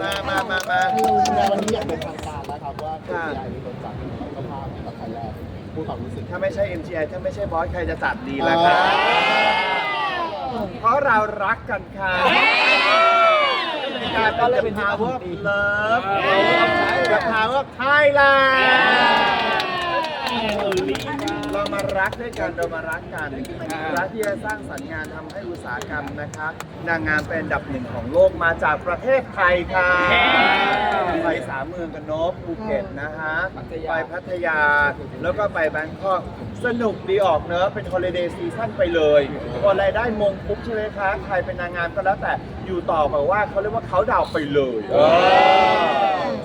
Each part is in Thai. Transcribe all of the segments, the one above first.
มามามามาวันนี้อยากเป็นทางการแล้วครับว่าค่ะ KPI เป็นคนจัดเจ้าภาพกับไทยแลนด์พูดความรู้สึกถ้าไม่ใช่ MGI ถ้าไม่ใช่บอสใครจะจัดดีล่ะครับ เพราะเรารักกันค่ะการก็เลยเป็น power of love the power of Thailand เรามา รักด้วยกันเรามารักกันรักที่จะสร้างสรรค์งานทำให้อุตสาหกรรมนะคะนางงามเป็นอันดับหนึ่งของโลกมาจากประเทศไทยค่ะไปสามเมืองกันเนอะภูเก็ตนะฮะไปพัทยาแล้วก็ไปแบงคอกสนุกดีออกเนอะเป็นฮอลิเดย์ซีซั่นไปเลยพอรายได้มงปุ๊บใช่ไหมคะใครเป็นนางงามก็แล้วแต่อยู่ต่อแบบว่าเขาเรียกว่าเขาดาวน์ไปเลยเออ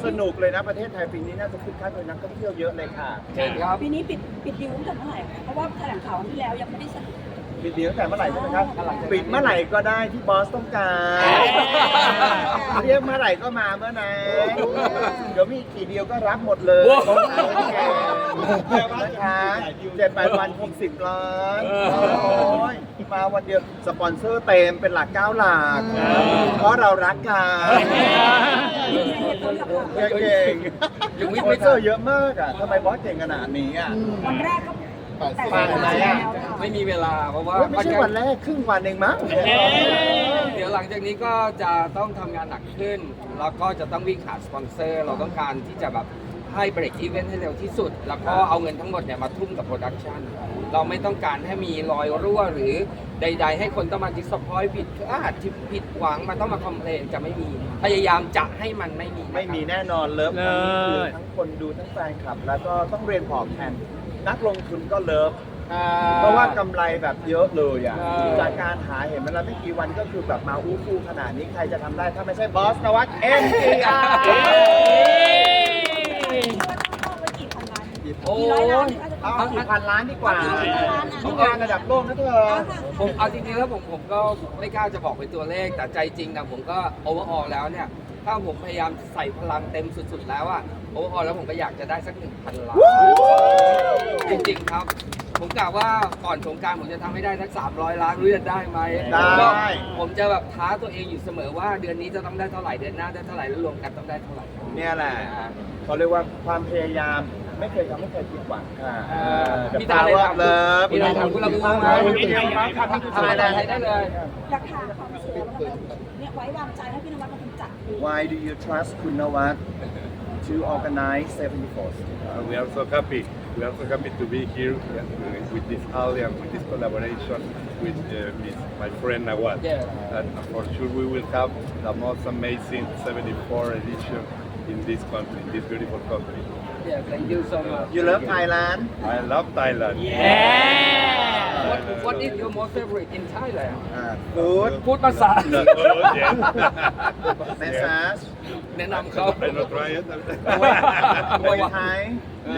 สนุกเลยนะประเทศไทยปีนี้น่าจะคึกคักเลยนักท่องเที่ยวเยอะเลยค่ะเชิญครับปีนี้ปิดปิดดิวตั้งแต่เมื่อไหร่คะเพราะว่าแถลงข่าววันที่แล้วยังไม่ได้สรุป ปิดดีตั้งแต่เมื่อไหร่ใช่ไหมครับปิดเมื่อไหร่ก็ได้ที่บอสต้องการเรียกเมื่อไหร่ก็มาเมื่อนั้นเดี๋ยวมีอีกกี่เดียวก็รับหมดเลยนะคะเจ็ดแปดวันคงสิบล้านโอ้ยมาวันเดียวสปอนเซอร์เต็มเป็นหลักเก้าหลักเพราะเรารักกันมี เหตุผลหลักเก่งๆสปอนเซอร์เยอะมากอะทำไมบอสเก่งขนาดนี้อะๆวันแรกก็แต่ผ่านไหนอะไม่มีเวลาเพราะว่าเฮ้ยไม่ใช่วันแรกครึ่งวันเองมั้งเดี๋ยวหลังจากนี้ก็จะต้องทำงานหนักขึ้น แล้วก็จะต้องวิ่งหาสปอนเซอร์ เราต้องการที่จะแบบ ให้เบรกอีเวนต์ให้เร็วที่สุด แล้วก็เอาเงินทั้งหมดเนี่ยมาทุ่มกับโปรดักชันเราไม่ต้องการให้มีรอยรั่วหรือใด ๆ ให้คนต้องมาดิสพอยผิดอาจจะผิดหวังมันต้องมาคอมเพลนจะไม่มี พยายามจะให้มันไม่มีไม่มีแน่นอนเลิฟครั้งนี้คือทั้งคนดูทั้งแฟนคลับ แล้วก็ต้องเรียนผอมแทนนักลงทุนก็เลิฟ เพราะว่า กำไรแบบเยอะเลยอะจากการหาเห็นมันแล้วไม่กี่วันก็คือแบบมาอู้ฟู่ขนาดนี้ใครจะทำได้ ถ้าไม่ใช่บอสนวัตเอ็มจีอาร์ เข้าไปกี่พันล้าน โอ้ กี่ร้อยล้านหรืออาจจะเอากี่พันล้านดีกว่าเอากี่พันล้านอะทุกงานระดับโลกนะเธอผมเอาจริงๆแล้วผมผมก็ไม่กล้าจะบอกเป็นตัวเลข แต่ใจจริงนะผมก็โอเวอร์ออแล้วเนี่ย ถ้าผมพยายามใส่พลังเต็มสุดๆแล้วอะโอเวอร์ออแล้วผมก็อยากจะได้สักหนึ่งพันล้านจริงๆครับ ผมกะว่าก่อนสงกรารผมจะทำให้ได้สัก300 ล้านรู้จะได้ไหมได้ก็ผมจะแบบท้าตัวเองอยู่เสมอว่าเดือนนี้จะต้องได้เท่าไหร่เดือนหน้าได้เท่าไหร่แล้วรวมกันต้องได้เท่าไหร่เนี่ยแหละเขาเรียกว่าความพยายาม ไม่เคยทำไม่เคยผิดหวังค่ะพี่ตาเลยว่าทำเลิฟพี่ตาทำคุณละมุนมาคุณละมุนมาครับทำอะไรไทยได้เลยอยากถามความรู้สึกว่าเราเนี่ยไว้วางใจให้พี่นวัดมาเป็นจัด Why do you trust คุณนวัด to organize 74th And we are so happy. We are so happy to be here uh, with this alliance, with this collaboration with uh, with my friend Nawad. Yeah. And for sure, we will have the most amazing 74 edition in this country, in this beautiful country. Yeah, thank you so much. You love Thailand I love Thailand. What, what is your most favorite in Thailand? อ่า food พูดภาษา The food, yes. massage แนะนำเขา I not try it. มวยไทย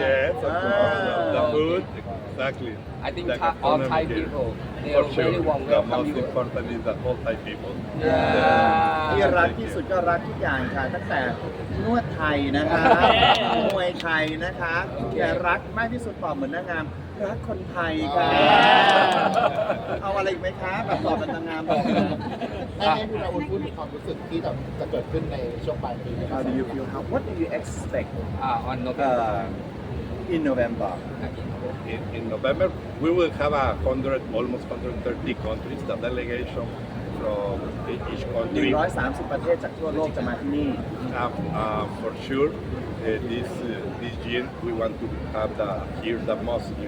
yes, of course. The Ah. food, exactly. I think The Thai- all Thai gastronomy here. people, they For are very sure. warm The welcome most you. important is the whole Thai people. ที่รักที่สุดก็รักทุกอย่างค่ะ ตั้งแต่นวดไทยนะคะ มวยไทยนะคะแต่รักมากที่สุดตอบเหมือนนางงาม รักคนไทยค่ะ เอาอะไรอีกไหมคะแบบตอบเป็นนางงามแบบนี้ให้ให้พี่ราอุลพูดถึงความรู้สึกที่แบบจะเกิดขึ้นในช่วงปลายปีนี้ How do you feel how what do you expect Ah, on November. uh, in November In, in November, we will have a hundred, almost 130 countries. The delegation from each country. 130 ประเทศจากทั่วโลกจะมาที่นี่ Um, uh, for sure, uh, this uh, this year we want to have the here the most uh,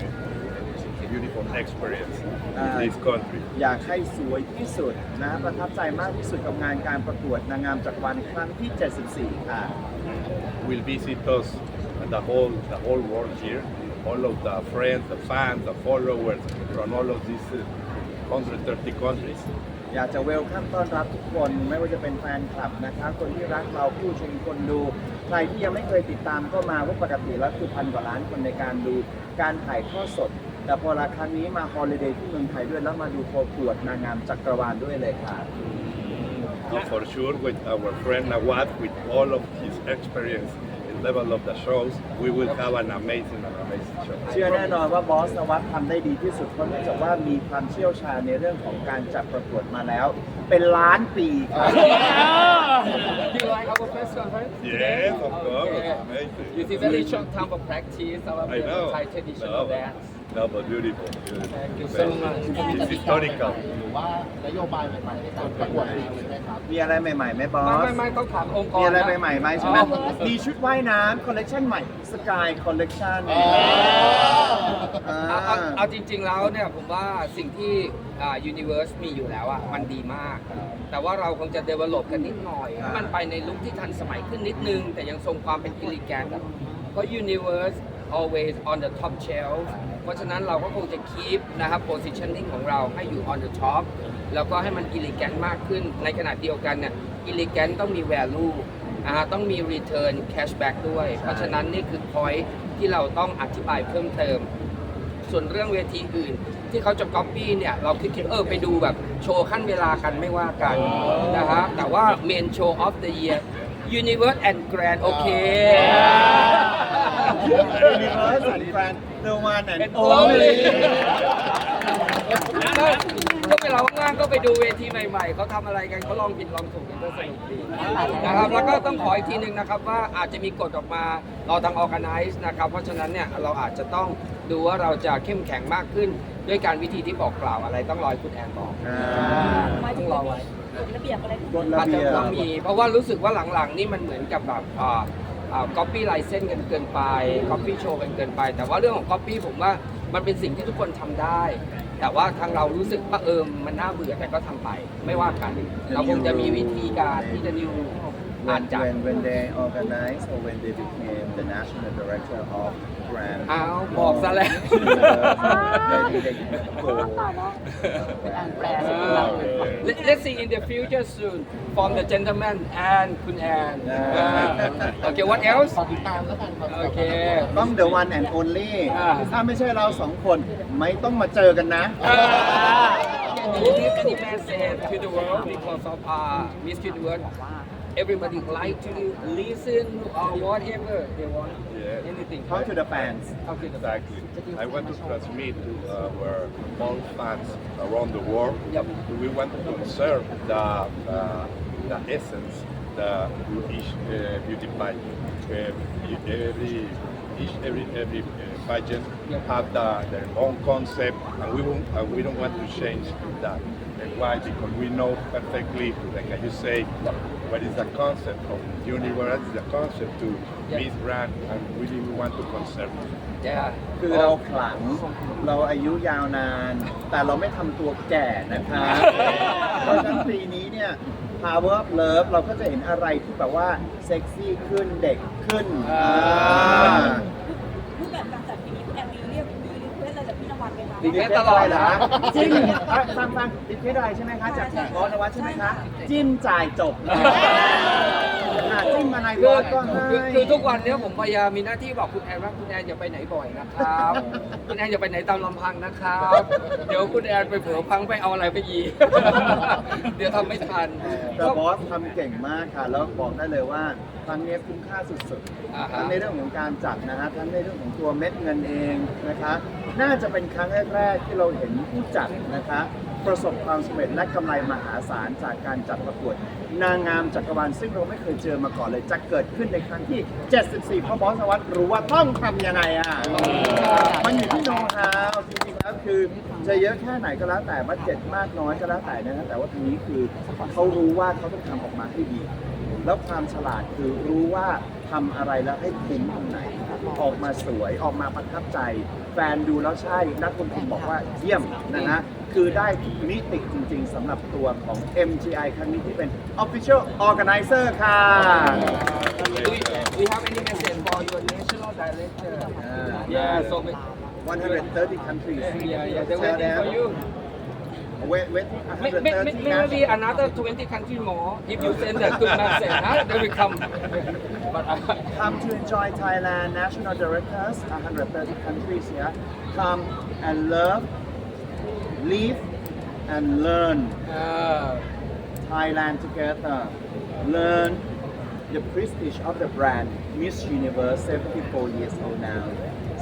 beautiful experience in Ah. this country. อยากให้สวยที่สุดนะประทับใจมากที่สุดกับงานการประกวดนางงามจักรวาลครั้งที่ 74 ค่ะ Will visit us and the whole the whole world here. All of the friends, the fans, the followers from all of these uh, 130 countries. อยากจะเวลคัมต้อนรับทุกคนไม่ว่าจะเป็นแฟนคลับนะคะคนที่รักเราผู้ชมคนดู ใครที่ยังไม่เคยติดตามก็มาเพราะปกติแล้วคือพันกว่าล้านคนในการดูการถ่ายทอดสด แต่พอละครั้งนี้มาฮอลิเดย์ที่เมืองไทยด้วยแล้วมาดูประกวดนางงามจักรวาลด้วยเลยค่ะ And for sure, with our friend Nawad, with all of his experience and level of the shows, we will have an amazing, an amazing show. เชื่อแน่นอนว่าบอสนวัตทำได้ดีที่สุดเพราะเนื่องจากว่ามีความเชี่ยวชาญในเรื่องของการจัดประกวดมาแล้ว เป็นล้านปีครับ Do you like our press conference? Yes, of course. Okay. Amazing. You see very short time for practice our I know. Thai traditional No. dance. No, but beautiful. beautiful. Thank you so much. It's historical. หรือว่านโยบายใหม่ๆในการประกวดนี้ใช่ไหมครับมีอะไรใหม่ๆไหมบอไม่สไม่ไม่ต้องถามองค์กรมีอะไรนใหม่ๆไหมใช่ไหมอ๋อมีชุดว่ายน้ำคอลเลกชันใหม่สกายคอลเลกชันเอาเอาเอาจริง ๆ แล้วเนี่ยผมว่าสิ่งที่อ่า Universe มีอยู่แล้วอะมันดีมาก แต่ว่าเราคงจะ develop กันนิดหน่อยให้มันไปในลุคที่ทันสมัยขึ้นนิดนึง แต่ยังทรงความเป็นกิลิแกนเพราะ Universe always on the top shelf เพราะฉะนั้นเราก็คงจะ keep นะครับ positioning ของเราให้อยู่ on the top แล้วก็ให้มันกิลิแกนมากขึ้น ในขณะเดียวกันเนี่ยกิลิแกนต้องมี value อ่าต้องมี return cashback ด้วย เพราะฉะนั้นนี่คือ point ที่เราต้องอธิบายเพิ่มเติม ส่วนเรื่องเวทีอื่น ที่เขาจะก๊อปปี้เนี่ยเราคิดคิดเออไปดูแบบโชว์ขั้นเวลากันไม่ว่ากันนะฮะแต่ว่า main show of the year Universe and Grand โอเค Universe and Grand the one and And only only ก็ก็เวลาว่างๆก็ไปดูเวทีใหม่ๆเขาทำอะไรกันเขาลองผิดลองถูกกันก็สนุกดีนะครับแล้วก็ต้องขออีกทีหนึ่งนะครับว่าอาจจะมีกฎออกมาเราทาง organize นะครับเพราะฉะนั้นเนี่ยเราอาจจะต้องดูว่าเราจะเข้มแข็งมากขึ้น ด้วยการวิธีที่บอกกล่าวอะไรต้องรอให้คุณแอนบอกอ่าหมายถึงว่ามีกฎระเบียบอะไรที่กฎระอาจเบีจะยบต้องมี เพราะว่ารู้สึกว่าหลังๆนี่มันเหมือนกับแบบ ก๊อ่า copy license กันเกินไปก๊อปปี้โชว์กันเกินไป แต่ว่าเรื่องของก๊อปปี้ผมว่ามันเป็นสิ่งที่ทุกคนทำได้ แต่ว่าทางเรารู้สึกว่าเออมันน่าเบื่อแต่ก็ทำไป ไม่ว่ากัน เราคงจะมีวิธีการที่จะนิว อาจ when จะ when when they organized or when they became the national director of Grand อ้าวบอกซะแล้ว maybe they go Let- Let's see in the future soon from the gentleman and คุณแอนโอเค what else ขอติดตามแล้วกันครับโอเค ต้อง the one and only อ่า ถ้าไม่ใช่เราสองคนไม่ต้องมาเจอกันนะ Do you give any message to the world because of uh, Miss Universe? Everybody like to listen or whatever they want. Yeah. Anything. Talk to the fans Okay. Exactly. I want to transmit to uh, our all fans around the world. Yep. We want to conserve the uh, the essence, the each uh, beauty pageant. Every each every every uh, pageant Yep. have the, their own concept, and we won't, and we don't want to change that. And why? Because we know perfectly, like you say, what is the concept of universe, the concept to Yep. Miss Grand, and really we want to conserve it. Yeah. คือเราขลังเราอายุยาวนาน แต่เราไม่ทำตัวแก่นะคะเพราะฉะนั้นปีนี้เนี่ย Power of Love เราก็จะเห็นอะไรที่แบบว่า เซ็กซี่ขึ้นเด็กขึ้นอ่า อะไรจากพี่นวัดไหมคะรีรีเควสตลอดเหรอจริงฟังฟังรีเควสอะไรใช่ไหมคะจากบอสนวัฒน์ใช่ไหมคะจิ้มจ่ายจบอ่ะจิ้มอะไรบคืออสก็ให้คือคือทุกวันเนี้ยผมพยายามมีหน้าที่บอกคุณแอนว่าคุณแอนอย่าไปไหนบ่อยนะครับ คุณแอนอย่าไปไหนตามลำพังนะครับ เดี๋ยวคุณแอนไปเผลอพังไปเอาอะไรไปยีกเดี๋ยวทำไม่ทันแต่บอสทำเก่งมากค่ะ แล้วบอกได้เลยว่าครั้งนี้คุ้มค่าสุดอ่าๆฮะทั้งในเรื่องของการจัดนะฮะทั้งในเรื่องของตัวเม็ดเงินเองนะคะ น่าจะเป็นครั้งแรกๆที่เราเห็นผู้จัดนะคะ ประสบความสำเร็จและกำไรมหาศาลจากการจัดประกวด นางงามจักรวาลซึ่งเราไม่เคยเจอมาก่อนเลย จะเกิดขึ้นในครั้งที่ 74 เพราะบอสวัสดิ์รู้ว่าต้องทำยังไงอะ มันอยู่ที่โน้ตฮาวจริงๆแล้วคือจะเยอะแค่ไหนก็แล้วแต่บัตเจ็ตมากน้อยก็แล้วแต่นะฮะแต่ว่าทีนี้คือเขารู้ว่าเขาต้องทำออกมาให้ดี แล้วความฉลาดคือรู้ว่าทำอะไรแล้วให้คุ้มตรงไหน ออกมาสวยออกมาประทับใจ แฟนดูแล้วใช่นักลงทุนบอกว่าเยี่ยมนะฮะคือได้มิติจริงๆสำหรับตัวของ MGI ครั้งนี้ที่เป็น Official Organizer ค่ะ Do we, we have any message for your national director yeah so we- 130 countries yeah yeah they're Tell waiting for them. you Wait, wait, May- may- may- 130นะ Maybe another 20 country more if you send a good message huh? they will come but uh, Come to enjoy Thailand national directors, 130 countries here. Come and love, live, and learn uh, Thailand together. Learn the prestige of the brand Miss Universe, 74 years old now.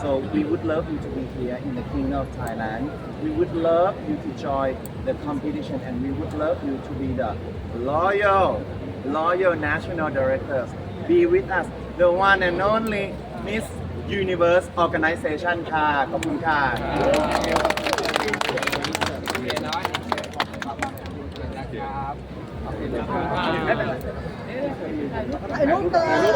So we would love you to be here in the Kingdom of Thailand. We would love you to join the competition and we would love you to be the loyal, loyal national directors. Be with us, the one and only Miss Universe Organization ค่ะ ขอบคุณค่ะโอเคเนาะนะครับขอบคุณนะครับถ่ายรูปเลย